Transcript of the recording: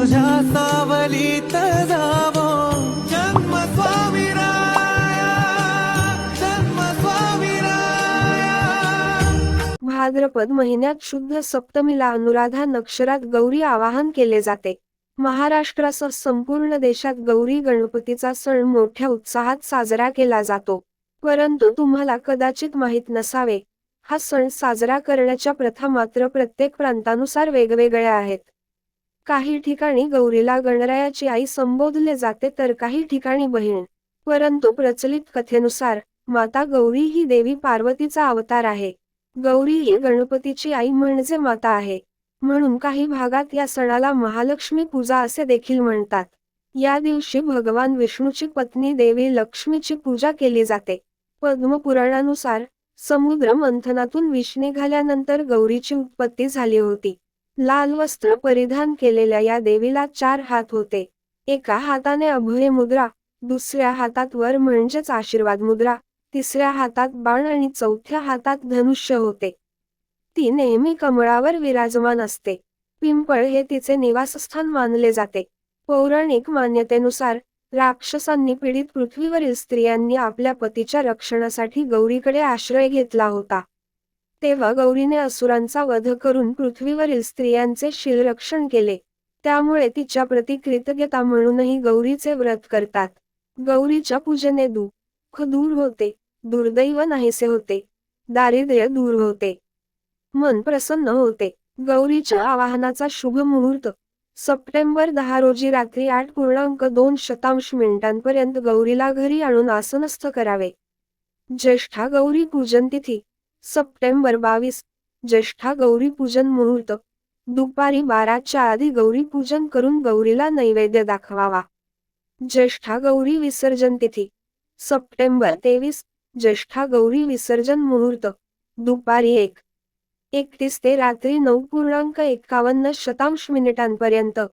तुझ्या सावलीत जावो. जन्म स्वामी भाद्रपद महिन्यात शुद्ध सप्तमीला अनुराधा नक्षरात गौरी आवाहन केले जाते. महाराष्ट्रासह संपूर्ण देशात गौरी गणपतीचा सण मोठ्या उत्साहात साजरा केला जातो. परंतु तुम्हाला कदाचित माहीत नसावे हा सण साजरा करण्याच्या प्रथा मात्र प्रत्येक प्रांतानुसार वेगवेगळ्या आहेत. काही ठिकाणी गौरीला गणरायाची आई संबोधले जाते तर काही ठिकाणी बहीण. परंतु प्रचलित कथेनुसार माता गौरी ही देवी पार्वतीचा अवतार आहे. गौरी ही गणपतीची आई म्हणजे माता आहे. म्हणून काही भागात या सणाला महालक्ष्मी पूजा असे देखील म्हणतात. या दिवशी भगवान विष्णूची पत्नी देवी लक्ष्मीची पूजा केली जाते. पद्मपुराणानुसार समुद्र मंथनातून विष निघाल्यानंतर गौरीची उत्पत्ती झाली होती. लाल वस्त्र परिधान केलेल्या या देवीला चार हात होते. एका हाताने अभय मुद्रा दुसऱ्या हातात वर म्हणजेच आशीर्वाद मुद्रा तिसऱ्या हातात बाण आणि चौथ्या हातात धनुष्य होते. ती नेहमी कमळावर विराजमान असते. पिंपळ हे तिचे निवासस्थान मानले जाते. पौराणिक मान्यतेनुसार राक्षसांनी पीडित पृथ्वीवरील स्त्रियांनी आपल्या पतीच्या रक्षणासाठी गौरीकडे आश्रय घेतला होता. तेव्हा गौरीने असुरांचा वध करून पृथ्वीवरील स्त्रियांचे शिलरक्षण केले. त्यामुळे तिच्या प्रती कृतज्ञता म्हणूनही गौरीचे व्रत करतात. गौरीच्या पूजेने दुःख दूर होते दुर्दैव नाहीसे होते दारिद्र्य दूर होते. मन प्रसन्न होते. गौरीच्या आवाहनाचा शुभ मुहूर्त. सप्टेंबर दहा रोजी रात्री आठ पूर्णांक दोन शतांश मिनिटांपर्यंत गौरीला घरी आणून आसनस्थ करावे. ज्येष्ठा गौरी पूजन तिथी सप्टेंबर बावीस ज्येष्ठा गौरी पूजन मुहूर्त. दुपारी बाराच्या आधी गौरी पूजन करून गौरीला नैवेद्य दाखवावा. ज्येष्ठा गौरी विसर्जन तिथी. सप्टेंबर तेवीस ज्येष्ठा गौरी विसर्जन मुहूर्त. दुपारी एक. एकतीस ते रात्री नऊ पूर्णांक एकावन्न शतांश मिनिटांपर्यंत.